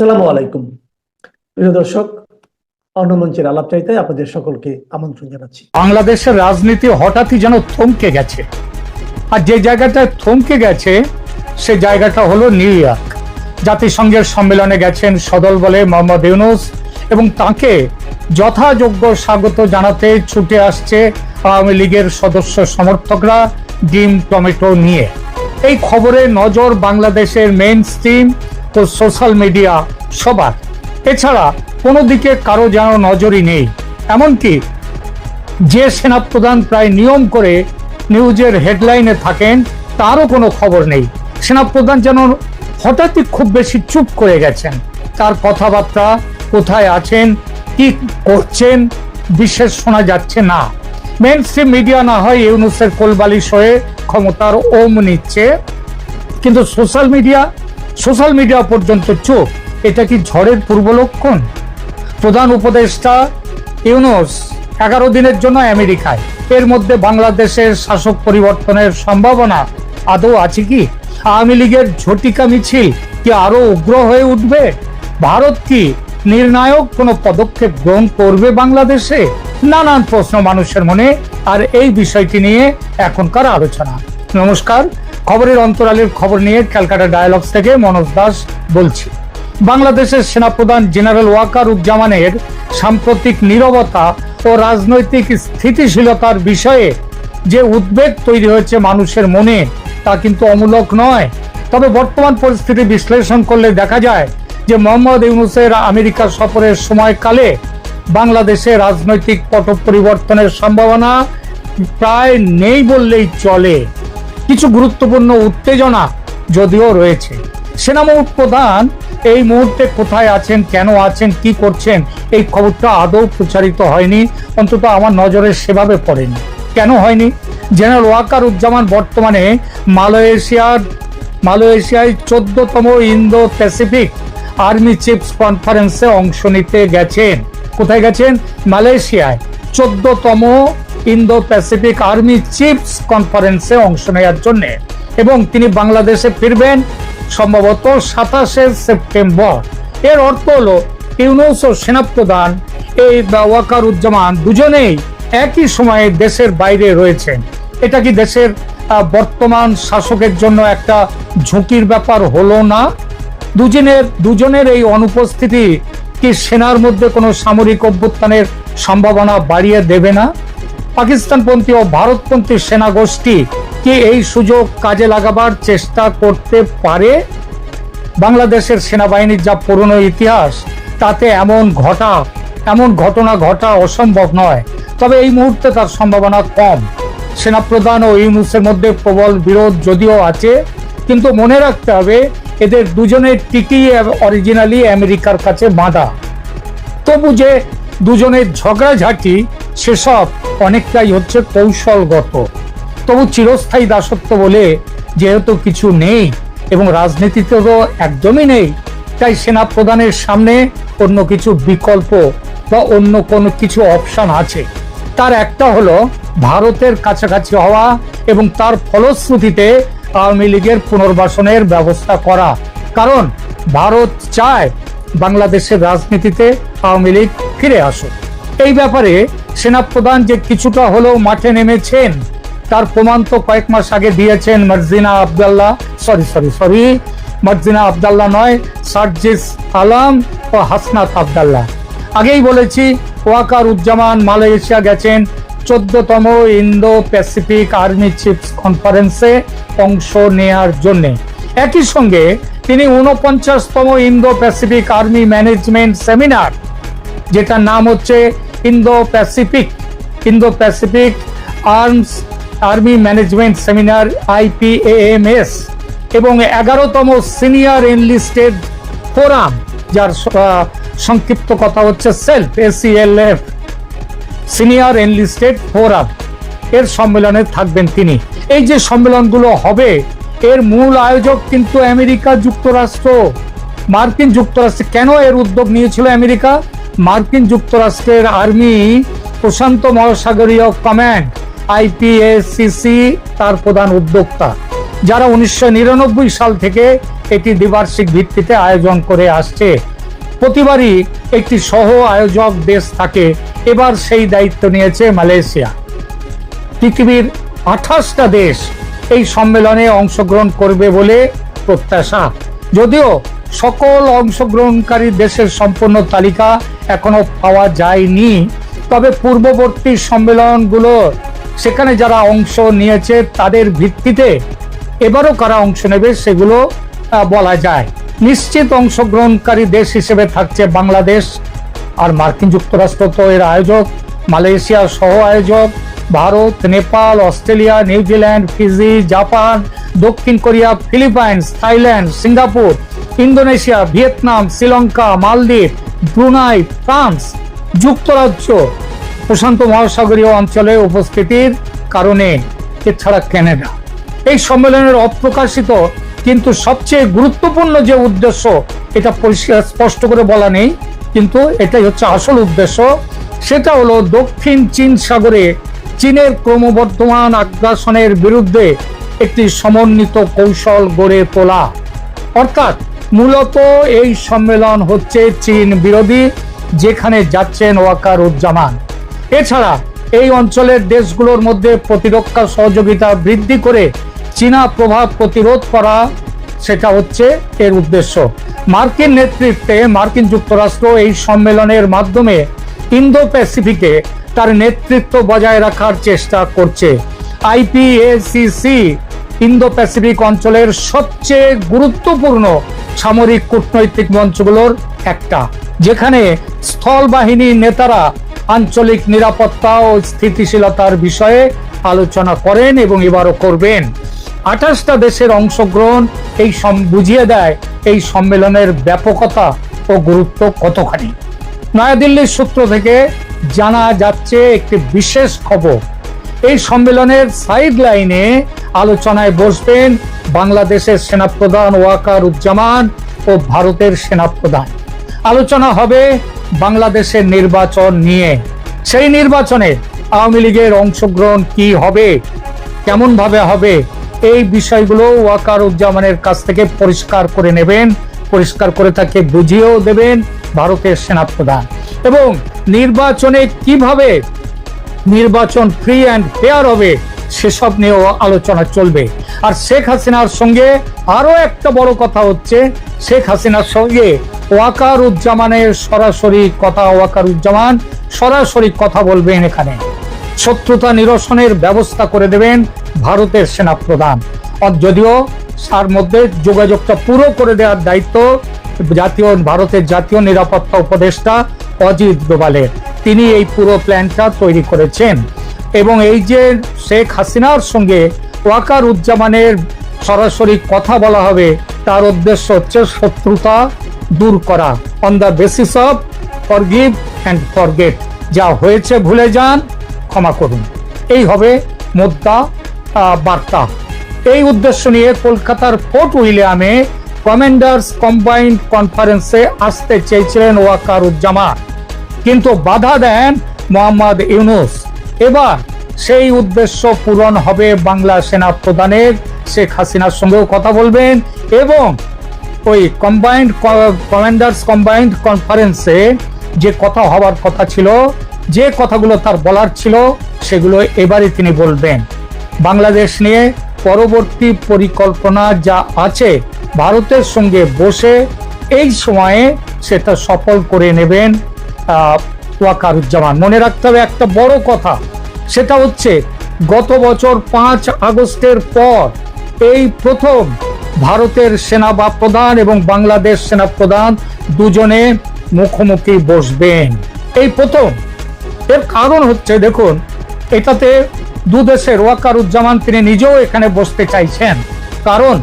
আসসালামু আলাইকুম। প্রিয় দর্শক অন্নমঞ্চের আলাপ চাইতে আপনাদের সকলকে আমন্ত্রণ জানাচ্ছি। বাংলাদেশের রাজনীতি হঠাৎই যেন থমকে গেছে। আর যে জায়গাটা থমকে গেছে, সে জায়গাটা হলো নিউ ইয়র্ক। জাতিসংঘের সম্মেলনে গেছেন সদল বলে মোহাম্মদ ইউনুস এবং তাকে যথাযোগ্য স্বাগত জানাতে ছুটে আসছে আওয়ামী লীগের সদস্য সমর্থকরা ডিম, টমেটো নিয়ে। এই খবরে নজর বাংলাদেশের মেইন স্ট্রিম ও সোশ্যাল মিডিয়া সবার। এছাড়া কোনো দিকে কারও যেন নজরই নেই। এমনকি যে সেনাপ্রধান প্রায় নিয়ম করে নিউজের হেডলাইনে থাকেন, তারও কোনো খবর নেই। সেনাপ্রধান যেন হঠাৎই খুব বেশি চুপ করে গেছেন। তার কথাবার্তা কোথায় আছেন, কি করছেন, বিশেষ শোনা যাচ্ছে না। মেন স্ট্রিম মিডিয়া না হয় ইউনুসের কোলবালিশ হয়ে ক্ষমতার ওম নিচ্ছে। কিন্তু সোশ্যাল মিডিয়া সোশ্যাল মিডিয়া পর্যন্ত চুপ এটা কি ঝড়ের পূর্ব লক্ষণ প্রধান উপদেষ্টা ইউনুস এগারো দিনের জন্য আমেরিকায়। এর মধ্যে বাংলাদেশের শাসক পরিবর্তনের সম্ভাবনা আদৌ আছে কি? আওয়ামী লীগের ঝটিকা মিছিল কি আরও উগ্র হয়ে উঠবে? ভারত কি নির্ণায়ক কোনো পদক্ষেপ গ্রহণ করবে বাংলাদেশে? নানান প্রশ্ন মানুষের মনে। আর এই বিষয়টি নিয়ে এখনকার আলোচনা। নমস্কার খবরের অন্তরালের খবর নিয়ে ক্যালকাটা ডায়ালগস থেকে মনোজ দাস বলছি। বাংলাদেশের সেনাপ্রধান জেনারেল ওয়াকার উজ্জামানের সাম্প্রতিক নীরবতা ও রাজনৈতিক স্থিতিশীলতার বিষয়ে যে উদ্বেগ তৈরি হয়েছে মানুষের মনে, তা কিন্তু অমূলক নয়। তবে বর্তমান পরিস্থিতি বিশ্লেষণ করলে দেখা যায় যে মোহাম্মদ ইউনুসের আমেরিকা সফরের সময়কালে বাংলাদেশে রাজনৈতিক পট পরিবর্তনের সম্ভাবনা প্রায় নেই বললেই চলে। কিছু গুরুত্বপূর্ণ উত্তেজনা যদিও রয়েছে। সেনামুখ প্রধান, এই মুহূর্তে কোথায় আছেন, কেন আছেন, কি করছেন, এই খবরটা আদৌ প্রচারিত হয়নি। অন্তত আমার নজরে সেভাবে পড়েনি। কেন হয়নি? জেনারেল ওয়াকার উজ্জামান বর্তমানে মালয়েশিয়ার, মালয়েশিয়ায় চোদ্দতম ইন্দো প্যাসিফিক আর্মি চিফস কনফারেন্সে অংশ নিতে গেছেন। কোথায় গেছেন? মালয়েশিয়ায়। চোদ্দতম ইন্দো প্যাসিফিক আর্মি চিফস কনফারেন্সে অংশ নেওয়ার জন্য। এবং তিনি বাংলাদেশে ফিরবেন সম্ভবত সাতাশে সেপ্টেম্বর। এর অর্থ হলো, ইউনুস ও সেনাপ্রধান এই ওয়াকার উজ্জামান দুজনেই একই সময়ে দেশের বাইরে রয়েছেন। এটা কি দেশের বর্তমান শাসকের জন্য একটা ঝুঁকির ব্যাপার হলো না? দুজনের দুজনের এই অনুপস্থিতি কি সেনার মধ্যে কোনো সামরিক অভ্যুত্থানের সম্ভাবনা বাড়িয়ে দেবে না? পাকিস্তানপন্থী ও ভারতপন্থী সেনা গোষ্ঠী কি এই সুযোগ কাজে লাগাবার চেষ্টা করতে পারে? বাংলাদেশের সেনাবাহিনীর যা পুরনো ইতিহাস, তাতে এমন ঘটা, এমন ঘটনা ঘটা অসম্ভব নয়। তবে এই মুহূর্তে তার সম্ভাবনা কম। সেনাপ্রধান ও ইউনুসের মধ্যে প্রবল বিরোধ যদিও আছে, কিন্তু মনে রাখতে হবে এদের দুজনের টিকি অরিজিনালি আমেরিকার কাছে বাঁধা। তবু যে দুজনের ঝগড়াঝাঁটি সেসব অনেকটাই হচ্ছে কৌশলগত। তবু চিরস্থায়ী দাসত্ব বলে যেহেতু কিছু নেই এবং রাজনীতিতে তো একদমই নেই, তাই সেনা প্রধানের সামনে অন্য কিছু বিকল্প বা অন্য কোনো কিছু অপশন আছে। তার একটা হলো ভারতের কাছাকাছি হওয়া এবং তার ফলশ্রুতিতে আওয়ামী লীগের পুনর্বাসনের ব্যবস্থা করা। কারণ ভারত চায় বাংলাদেশের রাজনীতিতে আওয়ামী লীগ ফিরে আসুক। এই ব্যাপারে সেনাপ্রধান যে কিছুটা হলেও মাঠে নেমেছেন, তার প্রমাণ তো কয়েক মাস আগে দিয়েছেন Marjina Abdallah. Sorry sorry sorry, Marjina Abdallah নয়, সার্জিস আলম ও হাসনাত আবদাল্লাহ। আগেই বলেছি ওয়াকার উজ্জামান মালয়েশিয়া গেছেন চোদ্দতম ইন্দো প্যাসিফিক আর্মি চিফস কনফারেন্সে অংশ নেয়ার জন্য। একই সঙ্গে তিনি উনপঞ্চাশতম Indo Pacific army management seminar, যেটার নাম হচ্ছে Indo Pacific Indo Pacific arms army management seminar IPAMS এবং এগারোতম সিনিয়র এনলিস্টেড ফোরাম যার সংক্ষিপ্ত কথা হচ্ছে self SELF senior enlisted forum এর সম্মেলনে থাকবেন তিনি। এই যে সম্মেলনগুলো হবে, এর মূল আয়োজক কিন্তু আমেরিকা যুক্তরাষ্ট্র। মার্কিন যুক্তরাষ্ট্র, কেন এর উদ্যোগ নিয়েছিল আমেরিকা? মার্কিন যুক্তরাষ্ট্রের আর্মি প্রশান্ত মহাসাগরীয় কমান্ড আইপিএসসিসি তার প্রধান উদ্যোক্তা, যারা উনিশশো নিরানব্বই সাল থেকে এটি দ্বিবার্ষিক ভিত্তিতে আয়োজন করে আসছে। প্রতিবারই একটি সহ আয়োজক দেশ থাকে, এবার সেই দায়িত্ব নিয়েছে মালয়েশিয়া। পৃথিবীর আঠাশটা দেশ এই সম্মেলনে অংশগ্রহণ করবে বলে প্রত্যাশা। যদিও সকল অংশগ্রহণকারী দেশের সম্পূর্ণ তালিকা এখনও পাওয়া যায়নি। তবে পূর্ববর্তী সম্মেলনগুলো, সেখানে যারা অংশ নিয়েছে তাদের ভিত্তিতে এবারও কারা অংশ নেবে সেগুলো বলা যায়। নিশ্চিত অংশগ্রহণকারী দেশ হিসেবে থাকছে বাংলাদেশ আর মার্কিন যুক্তরাষ্ট্র তো এর আয়োজক। মালয়েশিয়ার সহ আয়োজক, Bharat, Nepal, Australia New Zealand Fiji, Japan, দক্ষিণ Korea, Philippines, Thailand, Singapore, Indonesia, Vietnam, Sri Lanka, মালদ্বীপ ব্রুনাই, ফ্রান্স, যুক্তরাজ্য প্রশান্ত মহাসাগরীয় অঞ্চলে উপস্থিতির কারণে, এছাড়া কানাডা। এই সম্মেলনের অপ্রকাশিত কিন্তু সবচেয়ে গুরুত্বপূর্ণ যে উদ্দেশ্য, এটা পরিষ্কার, স্পষ্ট করে বলা নেই, কিন্তু এটাই হচ্ছে আসল উদ্দেশ্য। সেটা হলো দক্ষিণ চীন সাগরে চীনের ক্রমবর্ধমান আগ্রাসনের বিরুদ্ধে একটি সমন্বিত কৌশল গড়ে তোলা। অর্থাৎ মূলত এই সম্মেলন হচ্ছে চীন বিরোধী, যেখানে যাচ্ছেন ওয়াকার উজ্জামান এছাড়া এই অঞ্চলের দেশগুলোর মধ্যে প্রতিরক্ষা সহযোগিতা বৃদ্ধি করে চীনা প্রভাব প্রতিরোধ করা, সেটা হচ্ছে এর উদ্দেশ্য। মার্কিন নেতৃত্বে মার্কিন যুক্তরাষ্ট্র এই সম্মেলনের মাধ্যমে ইন্দো প্যাসিফিকে তার নেতৃত্ব বজায় রাখার চেষ্টা করছে। আইপিএসিসি ইন্দো প্যাসিফিক অঞ্চলের সবচেয়ে গুরুত্বপূর্ণ সামরিক কূটনৈতিক মঞ্চগুলোর একটা, যেখানে স্থল বাহিনীর নেতারা আঞ্চলিক নিরাপত্তা ও স্থিতিশীলতার বিষয়ে আলোচনা করেন এবং এবারও করবেন। আঠাশটা দেশের অংশগ্রহণ এই বুঝিয়ে দেয় এই সম্মেলনের ব্যাপকতা ও গুরুত্ব কতখানি। নয়াদিল্লির সূত্র থেকে জানা যাচ্ছে একটি বিশেষ খবর, এই সম্মেলনের সাইড লাইনে আলোচনায় বসবেন বাংলাদেশের সেনাপ্রধান ওয়াকার উজ্জামান ও ভারতের সেনাপ্রধান। আলোচনা হবে বাংলাদেশের নির্বাচন নিয়ে। সেই নির্বাচনে আওয়ামী লীগের অংশগ্রহণ কি হবে? কেমন ভাবে হবে? এই বিষয়গুলো ওয়াকার উজ্জামানের কাছ থেকে পরিষ্কার করে নেবেন, পরিষ্কার করে তাকে বুঝিয়েও দেবেন ভারতের সেনাপ্রধান। এবং নির্বাচনে কীভাবে নির্বাচন ফ্রি অ্যান্ড ফেয়ার হবে সেসব নিয়েও আলোচনা চলবে। আর শেখ হাসিনার সঙ্গে আরও একটা বড় কথা হচ্ছে, শেখ হাসিনার সঙ্গে ওয়াকার উজ্জামানের সরাসরি কথা ওয়াকার উজ্জামান সরাসরি কথা বলবেন এখানে। শত্রুতা নিরসনের ব্যবস্থা করে দেবেন ভারতের সেনাপ্রধান। আর যদিও তার মধ্যে যোগাযোগটা পুরো করে দেওয়ার দায়িত্ব জাতীয়, ভারতের জাতীয় নিরাপত্তা উপদেষ্টা অজিত ডোভালের তিনি এই পুরো প্ল্যানটা তৈরি করেছেন। এবং এই যে শেখ হাসিনার সঙ্গে ওয়াকার উজ্জামানের সরাসরি কথা বলা হবে, তার উদ্দেশ্য হচ্ছে শত্রুতা দূর করা। On the basis of forgive and forget যা হয়েছে ভুলে যান, ক্ষমা করুন। এই হবে মোদ্দা বার্তা। এই উদ্দেশ্য নিয়ে কলকাতার ফোর্ট উইলিয়ামে কমান্ডার্স কম্বাইন্ড কনফারেন্সে আসতে চেয়েছিলেন ওয়াকার উজ্জামান কিন্তু বাধা দেন মোহাম্মদ ইউনুস। এবার সেই উদ্দেশ্য পূরণ হবে বাংলা সেনা প্রধানের শেখ হাসিনার সঙ্গেও কথা বলবেন এবং ওই কম্বাইন্ড কমান্ডার্স কম্বাইন্ড কনফারেন্সে যে কথা হওয়ার কথা ছিল, যে কথাগুলো তার বলার ছিল, সেগুলো এবারে তিনি বলবেন। বাংলাদেশ নিয়ে পরবর্তী পরিকল্পনা যা আছে, ভারতের সঙ্গে বসে এই সময়ে সেটা সফল করে নেবেন ওয়াকারুজ্জামান। মনে রাখতে হবে একটা বড় কথা, সেটা হচ্ছে গত বছর পাঁচ আগস্টের পর এই প্রথম ভারতের সেনা বা প্রধান এবং বাংলাদেশ সেনা প্রধান দুজনে মুখোমুখি বসবেন। এই প্রথম। এর কারণ হচ্ছে, দেখুন, এটাতে দু দেশের ওয়াকারুজ্জামান তিনি নিজেও এখানে বসতে চাইছেন। কারণ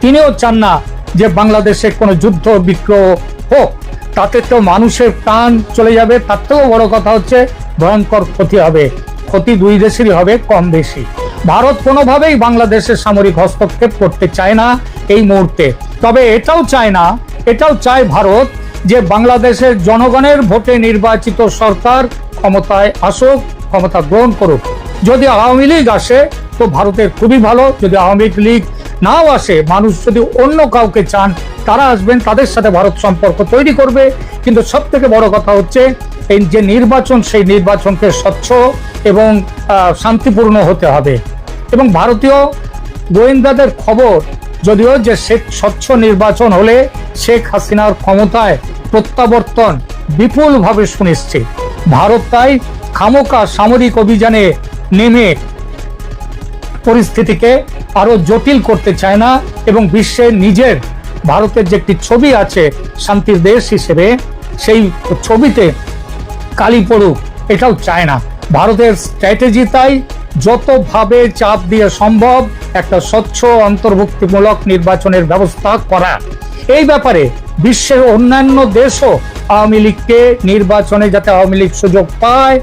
তিনিও চান না যে বাংলাদেশে কোনো যুদ্ধ বিগ্রহ হোক। তাতে তো মানুষের প্রাণ চলে যাবে তার থেকেও বড় কথা হচ্ছে ভয়ঙ্কর ক্ষতি হবে। ক্ষতি দুই দেশেরই হবে, কম বেশি। ভারত কোনোভাবেই বাংলাদেশের সামরিক হস্তক্ষেপ করতে চায় না এই মুহূর্তে। তবে এটাও চায় না, এটাও চায় ভারত যে বাংলাদেশের জনগণের ভোটে নির্বাচিত সরকার ক্ষমতায় আসুক, ক্ষমতা গ্রহণ করুক। যদি আওয়ামী লীগ আসে, তো ভারতের খুবই ভালো। যদি আওয়ামী লীগ নাও আসে। মানুষ যদি অন্য কাউকে চান, তারা আসবেন, তাদের সাথে ভারত সম্পর্ক তৈরি করবে। কিন্তু সব থেকে বড় কথা হচ্ছে, এই যে নির্বাচন, সেই নির্বাচনকে স্বচ্ছ এবং শান্তিপূর্ণ হতে হবে। এবং ভারতীয় গোয়েন্দাদের খবর, যদিও যে শেখ স্বচ্ছ নির্বাচন হলে শেখ হাসিনার ক্ষমতায় প্রত্যাবর্তন বিপুলভাবে সুনিশ্চিত। ভারত তাই খামোকা সামরিক অভিযানে নেমে পরিস্থিতিকে আরও জটিল করতে চায় না এবং বিশ্বে নিজের ভারতের যে একটি ছবি আছে শান্তির দেশ হিসেবে, সেই ছবিতে কালি পড়ুক, এটাও চায় না। ভারতের স্ট্র্যাটেজি তাই যতভাবে চাপ দিয়ে সম্ভব একটা স্বচ্ছ, অন্তর্ভুক্তিমূলক নির্বাচনের ব্যবস্থা করা। এই ব্যাপারে বিশ্বের অন্যান্য দেশও আওয়ামী লীগকে নির্বাচনে যাতে আওয়ামী লীগ সুযোগ পায়